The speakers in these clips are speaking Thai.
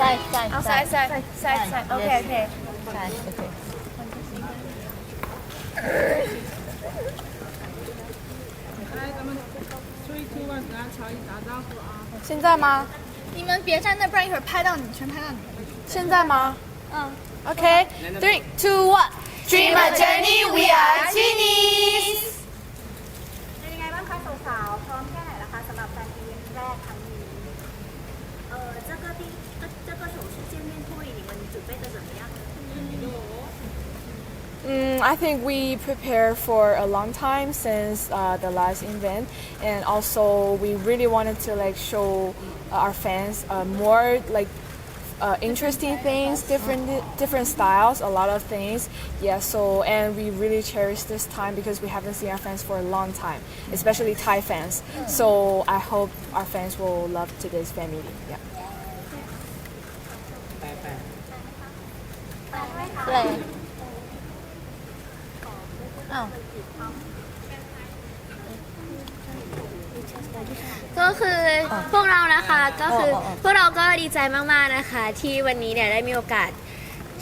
side side outside side side side okay okay side okay 来，咱们 three two one，给大家乔伊打招呼啊！现在吗？你们别站那，不然一会儿拍到你，全拍到你。现在吗？嗯。 Okay, three, two, one. Dream a journey, we are genies. เป็นยังไงบ้างคะสาวๆพร้อมแค่ไหนล่ะคะสำหรับแฟนอีเวนต์แรกครั้งนี้呃这个第 这这个首次见面会你们准备的怎么样 Mm, I think we prepare for a long time since uh, the last event, and also we really wanted to like show our fans uh, more like uh, interesting things, different different styles, a lot of things. Yeah. So and we really cherish this time because we haven't seen our fans for a long time, especially Thai fans. So I hope our fans will love today's fan meeting. Yeah. เลยอ้าวก็คือพวกเรานะคะก็คืออออ๋อพวกเราก็ดีใจมากๆนะคะ ที่วันนี้เนี่ยได้มีโอกาส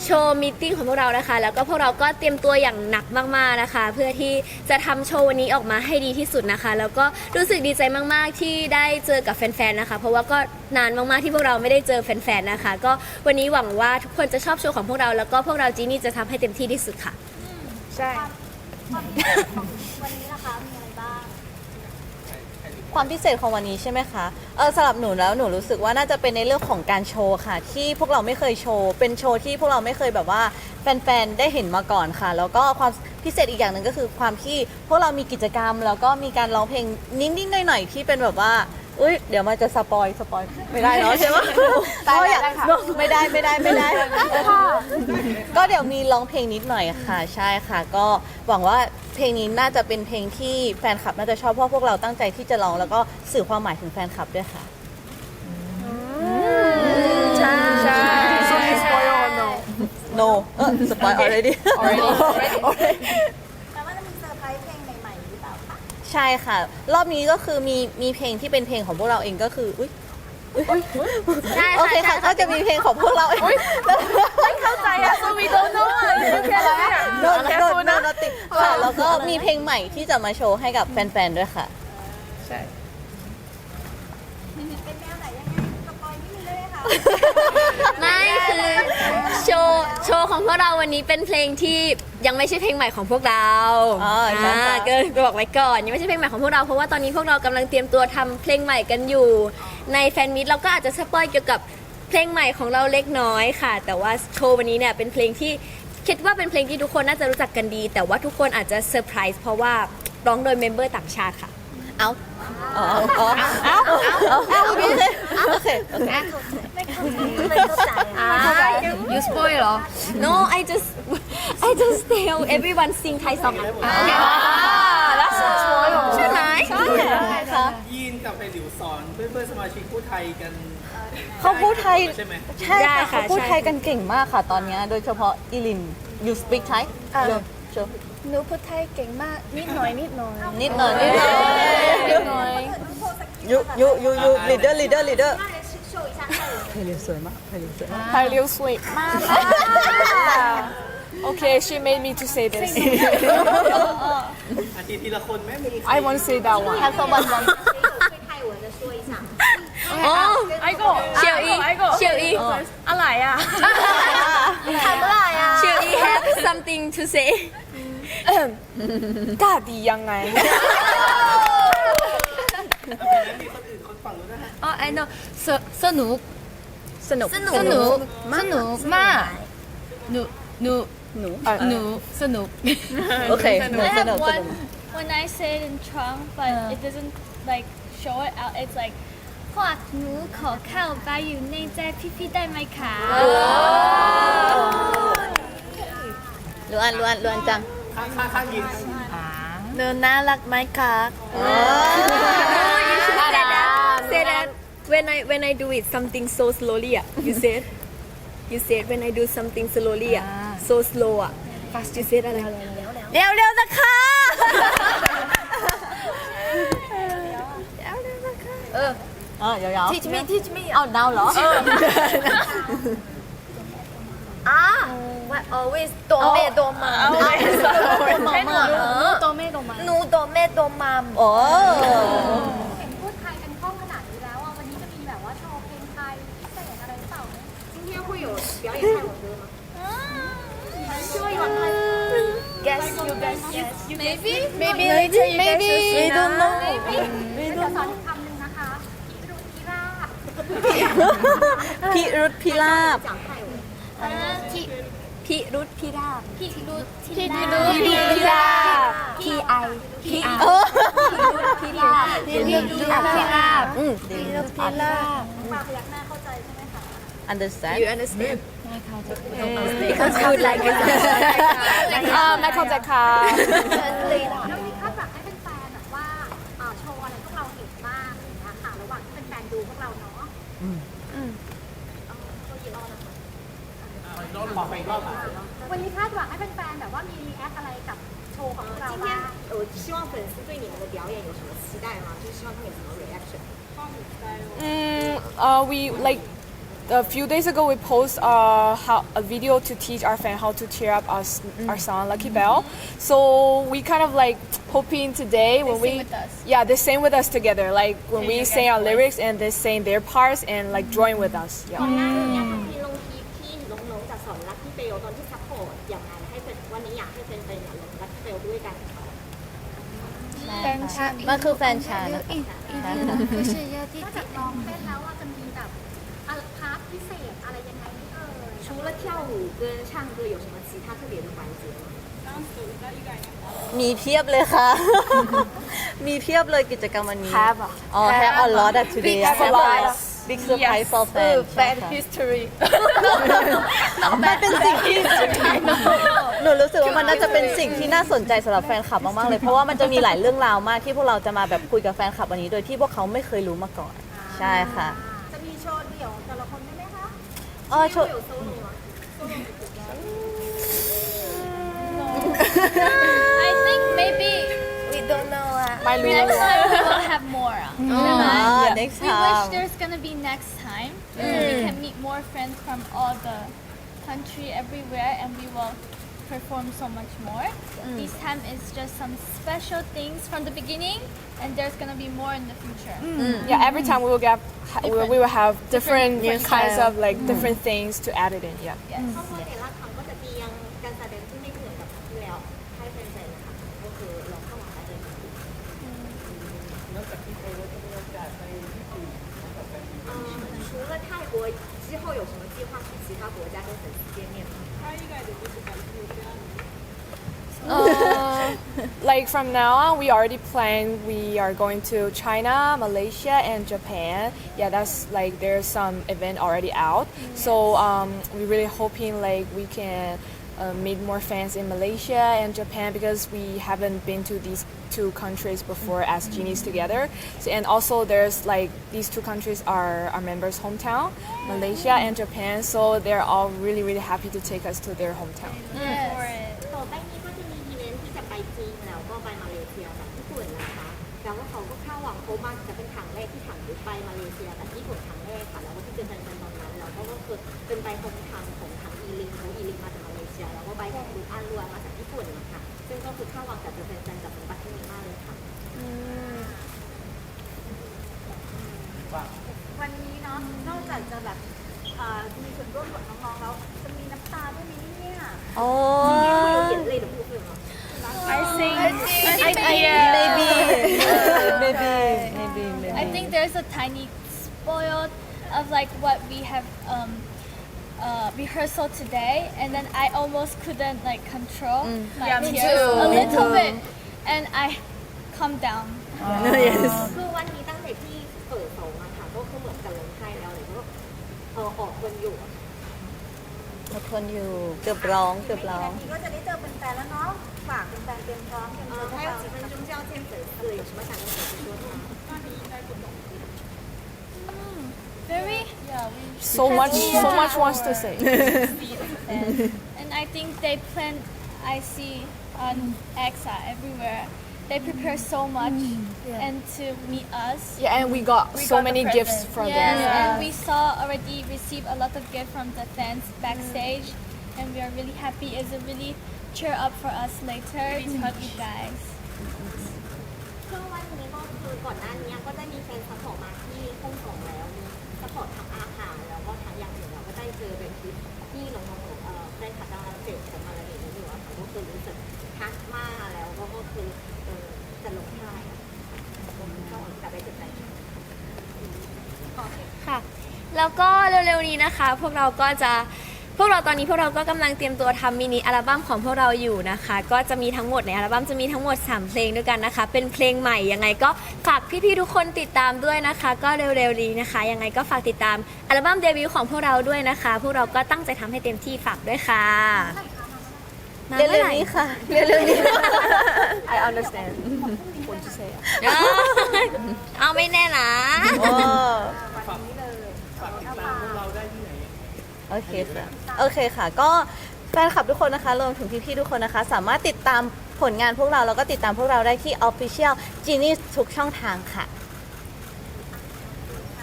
โชว์มีตติ้งของพวกเรานะคะ แล้วก็พวกเราก็เตรียมตัวอย่างหนักมากๆนะคะ เพื่อที่จะทำโชว์วันนี้ออกมาให้ดีที่สุดนะคะ แล้วก็รู้สึกดีใจมากๆที่ได้เจอกับแฟนๆนะคะ เพราะว่าก็นานมากๆที่พวกเราไม่ได้เจอแฟนๆนะคะ ก็วันนี้หวังว่าทุกคนจะชอบโชว์ของพวกเราแล้วก็พวกเราจีนี่จะทำให้เต็มที่ที่สุดค่ะ ใช่ ความพิเศษของวันนี้ล่ะคะมีอะไรบ้าง ความพิเศษของวันนี้ใช่ไหมคะ เออสำหรับหนูแล้วหนูรู้สึกว่าน่าจะเป็นในเรื่องของการโชว์ค่ะ ที่พวกเราไม่เคยโชว์ เป็นโชว์ที่พวกเราไม่เคยแบบว่าแฟนๆ ได้เห็นมาก่อนค่ะ แล้วก็ความพิเศษอีกอย่างหนึ่งก็คือความที่พวกเรามีกิจกรรม แล้วก็มีการร้องเพลงนิดๆหน่อยๆที่เป็นแบบว่า อุ้ยเดี๋ยวมันจะสปอยสปอยไม่ได้เนาะใช่ไหมได้เพราะอยากได้ค่ะไม่ได้ไม่ได้ไม่ได้ ก็เดี๋ยวมีร้องเพลงนิดหน่อยค่ะ ใช่ค่ะ ก็หวังว่าเพลงนี้น่าจะเป็นเพลงที่แฟนคลับน่าจะชอบเพราะพวกเราตั้งใจที่จะร้องแล้วก็สื่อความหมายถึงแฟนคลับด้วยค่ะใช่ใช่ spoil or no no เออสปอย already already ใช่ค่ะ รอบนี้ก็คือมีมีเพลงที่เป็นเพลงของพวกเราเองก็คืออุ้ยใช่โอค่ะเคค่ะก็จะมีเพลงของพวกเราเองไม่เข้าใจอะ so we don't know อะโอเคเลยอะโดนโด careful นโดนะนติค่ะแล้วก็มีเพลงใหม่ที่จะมาโชว์ให้กับแฟนๆด้วยค่ะ ใช่เป็นแนวไหน ได้ไหมคะไม่คือโชว์โชว์ของพวกเราวันนี้เป็นเพลงที่ยังไม่ใช่เพลงใหม่ของพวกเราอ๋อใช่ค่ะอ่าก็ก็บอกไว้ก่อนยังไม่ใช่เพลงใหม่ของพวกเราเพราะว่าตอนนี้พวกเรากำลังเตรียมตัวทำเพลงใหม่กันอยู่ ในแฟนมิตเราก็อาจจะสปอยเกี่ยวกับเพลงใหม่ของเราเล็กน้อยค่ะ แต่ว่าโชว์วันนี้เนี่ยเป็นเพลงที่คิดว่าเป็นเพลงที่ทุกคนน่าจะรู้จักกันดี แต่ว่าทุกคนอาจจะเซอร์ไพรส์เพราะว่าร้องโดยเมมเบอร์ต่างชาติค่ะ เอา อ๋ออ๋อเอาเอาเอาโอเคโอเคโอเค ไม่เข้าใจไม่เข้าใจอะ you spoil เหรอ No I just I just tell everyone sing Thai song อ่า that's not spoil ใช่ไหมใช่ค่ะ ยีนกับไอหลิวสอนเพื่อนๆสมาชิกพูดไทยกันเขาพูดไทยใช่ไหมใช่ได้ค่ะค่ะเขาพูดใช่ ไทยกันเก่งมากค่ะตอนเนี้ยโดยเฉพาะอีลิน you speak Thai อ่าเร็วโชว์ หนูพูดไทยเก่งมากนิดหน่อยนิดหน่อยนิดหน่อยนิดหน่อยนิดหน่ยยุยุยูยุลีดเดอร์ลีดเดอร์ลีดเดอร์ไทยเรีวสวยมากไทยเรีวสวยมากไทยเรีวสวยมากโอเค she made me to say this อาทิตย์ทีละคนไม่มี I want to say that one have someone one อ๋อไอโก้เชียวอีเชียวอีอะไรอะทำอะไรอะเชียวอี have something to say กาดียังไงมีคนอื่นคนฝั่งนู้นนะฮะอ๋อ I know สสนุกสนุก สนุก สนุกสนุกมากหนูหนูหนู หนูสนุก โอเค หนู I ส have นุกส one นุก when I say it in Trung, but it doesn't like show it out. It's like 画หนูขอเข้าไปอยู่ในใจพี่ๆได้ไหมคะล้วนล้วนล้วนจัง ข้างข้างข้างยีน หนูน่ารักไหมคะ you should say that say that when I when I do it something so slowly อ่ะ you said you said when I do something slowly อ่ะ so slow อ่ะ fast you said อะไร เร็วเร็วๆนะคะ เออ อ่ะยาวๆ teach me teach me เอาดาวเหรอ อ่ะ what always ตัวแม่ตัวมัม ให้หนูหนูโตเม่โตมา หนูตัวแม่ตัวมัม โอ้ เห็นพูดไทยกันคล่องขนาดนี้แล้วอ่ะวันนี้จะมีแบบว่าโชว์เพลงไทยพิเศษอะไรหรือเปล่าเนี่ย今天会有表演泰文歌吗？就会有泰 guess you guess yes maybe maybe later you guess we you don't know เดี๋ยวสอนอีกคำหนึ่งนะคะพิรุธพิราบ พิรุธพิราบ 讲泰文。 ที่ พิรุธพิราบที่ดูที่พิดูรุธพิราบ P I P I เออพิราบพิรุธพิราบอืมพิรุธพิราบมาพยักหน้าเข้าใจใช่ไหมคะ understand you understand because you like it อ่าไม่เข้าใจค่ะเรามีคาดหวัง บอกไปอีกรอบอ่ะ วันนี้คาดหวังให้เป็นแฟนๆแบบว่ามีรีแอคอะไรกับโชว์ของพวกเราบ้าง 我希望粉丝对你们的表演有什么期待吗？就希望他们有什么 reaction？ Mm, uh, we like a few days ago we post uh, how, a video to teach our fan how to cheer up our, s- our song Lucky Bell. So we kind of like hoping today when we sing with us. yeah they sing with us together like when we sing our lyrics and they sing their parts and like join with us. Yeah. ก่อนหน้านี้ น้องๆจากสอนรักที่เบลตอนที่ซัพพอร์ตอย่างไรให้เป็นวันนี้อยากให้เป็นเป็นลงรักที่เบลด้วยกันค่ะ แฟนฉัน มันคือแฟนฉันนะคะ 不是要弟 นอกจากร้องเต้นแล้วอ่ะจะมีแบบอ่ะพาร์ทพิเศษอะไรยังไงนี่เอ่ย 除了跳舞跟唱歌，有什么其他特别的环节吗？ มีเพียบเลยค่ะ มีเพียบเลยกิจกรรมวันนี้ Have อ่ะ อ๋อ have a lot at today Have a lot big surprise for fan แฟในค่ะ history มันเป็นสิ่งที่ หนูรู้สึกว่ามันน่าจะเป็นสิ่งที่น่าสนใจสำหรับแฟนคลับมากๆเลย เพราะว่ามันจะมีหลายเรื่องราวมากที่พวกเราจะมาแบบคุยกับแฟนคลับวันนี้โดยที่พวกเขาไม่เคยรู้มาก่อน ใช่ค่ะจะมีโชว์เดี่ยวแต่ละคนได้ไหมคะเออโชว์ โซโล่ ไม่รู้ next time we will have more อ่ะ อ่า next we wish time there's gonna be next time we can meet more friends from all the country everywhere and we will perform so much more this time is just some special things from the beginning and there's gonna be more in the future Yeah, every time we will get we will, we will have different, Different kinds style. of like different things to add it in. Yeah. yes เพราะว่าแต่ละครั้ 国之后有什么计划去其他国家跟粉丝见面吗？ Uh, like from now on, we already plan. We are going to China, Malaysia, and Japan. Yeah, that's like there's some event already out. So um, we're really hoping like we can uh, meet more fans in Malaysia and Japan because we haven't been to these two countries before as genies together. So, and also there's like these two countries are our members' hometown, Malaysia and Japan. So they're all really really happy to take us to their hometown. yes ต่อไปนี้ก็จะมีอีเวนท์ที่จะไปจีนแล้วก็ไปมาเลเซียแบบญี่ปุ่นนะคะแต่ว่าเขาก็คาดหวังเขามากจะเป็นครั้งแรกที่ถังหรือไปมาเลเซียแบบญี่ปุ่นครั้งแรกค่ะแล้วก็ที่เจอแฟนๆตอนนั้นแล้วก็คือเป็นไปตรงทางของทางอีลิงเขาอีลิงมาจากมาเลเซียแล้วก็ไปของลูกอันรัวมาจากญี่ปุ่นนะคะ ซึ่งก็คือข้าววางแต่จะเป็นการจัดสมบัติที่มีมากเลยค่ะวันนี้เนาะนอกจากจะแบบมีส่วนร่วมกับน้องๆแล้วจะมีน้ำตาด้วยมีนี่ยโอ้ เขียนเลยหรือพูดเลยเหรอ I think I think maybe maybe maybe maybe I think there's a tiny spoiled of like what we have um uh, rehearsal today, and then I almost couldn't like control my Yeah, me tears too. a Me little too. bit, and I calmed down. yes คือวันนี้ตั้งแต่ที่เปิดสองอะค่ะก็คือเหมือนกับลงไห้แล้วเลยก็เออออกคนอยู่อะ อดทนอยู่เกือบร้องเกือบร้อง ทีก็จะได้เจอเป็นแฟนแล้วเนาะ ฝากเป็นแฟนเตรียมพร้อมเตรียม 呃 ตัวพว 还 ก 有 เรา 几分钟就要见粉丝了，有什么想跟 So much, so much wants to say. and I think they plan. I see on EXA everywhere. they prepare so much and to meet us. Yeah, and we got We so got the many gifts present. from yes, them. and we saw already receive a lot of gift from the fans backstage, and we are really happy. It's a really cheer up for us later to help you guys. คือวันนี้ก็คือก่อนหน้านี้ก็ได้มีแฟนซัพพอร์ตมาที่ห้องส่งแล้ว มีซัพพอร์ตทางอาหารแล้วก็ทางอย่างอื่นเราก็ได้เจอเป็นคลิปที่น้องๆเอ่อได้คลัดดาวเจ็บของมาลาเดนอยู่อะค่ะก็คือรู้สึกทักมากแล้วก็ก็คือเออจะลงท้ายผมเข้าออกลับไปจุดไหนค่ะ แล้วก็เร็วๆนี้นะคะ พวกเราก็จะ พวกเราตอนนี้พวกเราก็กำลังเตรียมตัวทำมินิอัลบั้มของพวกเราอยู่นะคะ ก็จะมีทั้งหมดในอัลบั้มจะมีทั้งหมด 3 เพลงด้วยกันนะคะ เป็นเพลงใหม่ยังไงก็ฝากพี่ๆทุกคนติดตามด้วยนะคะ ก็เร็วๆนี้นะคะ ยังไงก็ฝากติดตามอัลบั้มเดบิวต์ของพวกเราด้วยนะคะ พวกเราก็ตั้งใจทำให้เต็มที่ฝากด้วยค่ะมาเร็เมื่อวไหๆนี้ค่ะ เร็วๆนี้ I understand what you say. เอาไม่แน่นะ โอ้ ฝาก โอเคค่ะ โอเคค่ะ ก็แฟนคลับทุกคนนะคะ รวมถึงพี่ๆทุกคนนะคะ สามารถติดตามผลงานพวกเรา แล้วก็ติดตามพวกเราได้ที่ Official Genius ทุกช่องทางค่ะ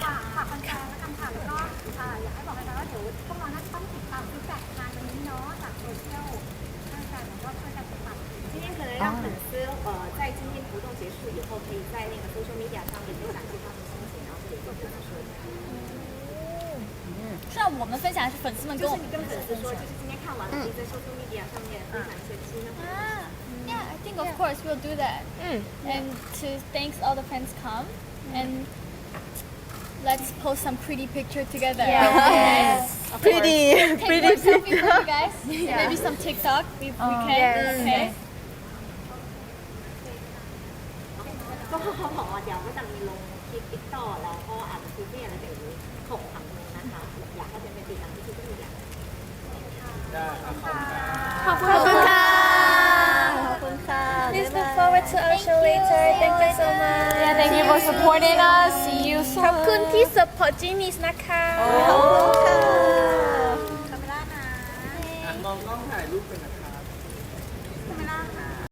ฝากฝากแฟนๆแล้วกันค่ะแล้วก็อ่าอยากให้บอกแฟนๆว่าเดี๋ยวพวกเราน่าจะต้องติดตามฟีดแบ็กงานวันนี้เนาะจากโซเชียลแฟนๆแล้วก็ช่วยกันติดตาม 今天可能让粉丝呃在今天活动结束以后，可以在那个 social media 上面浏览对他们的心情，然后这里做跟他说一下。 是让我们分享，还是粉丝们跟我们就是你跟粉丝说，就是今天看完了，可以在 social media 上面分享一些新的。 Ah, yeah, I think of course we'll do that. And to thanks all the friends come and let's post some pretty picture together. Yes. pretty Take pretty more selfie for you guys. Maybe some TikTok if we can. Okay. ก็พอเดี๋ยวก็จะมีลงคลิปติ๊กต่อแล้ว supporting us. See you soon. ขอบคุณที่ support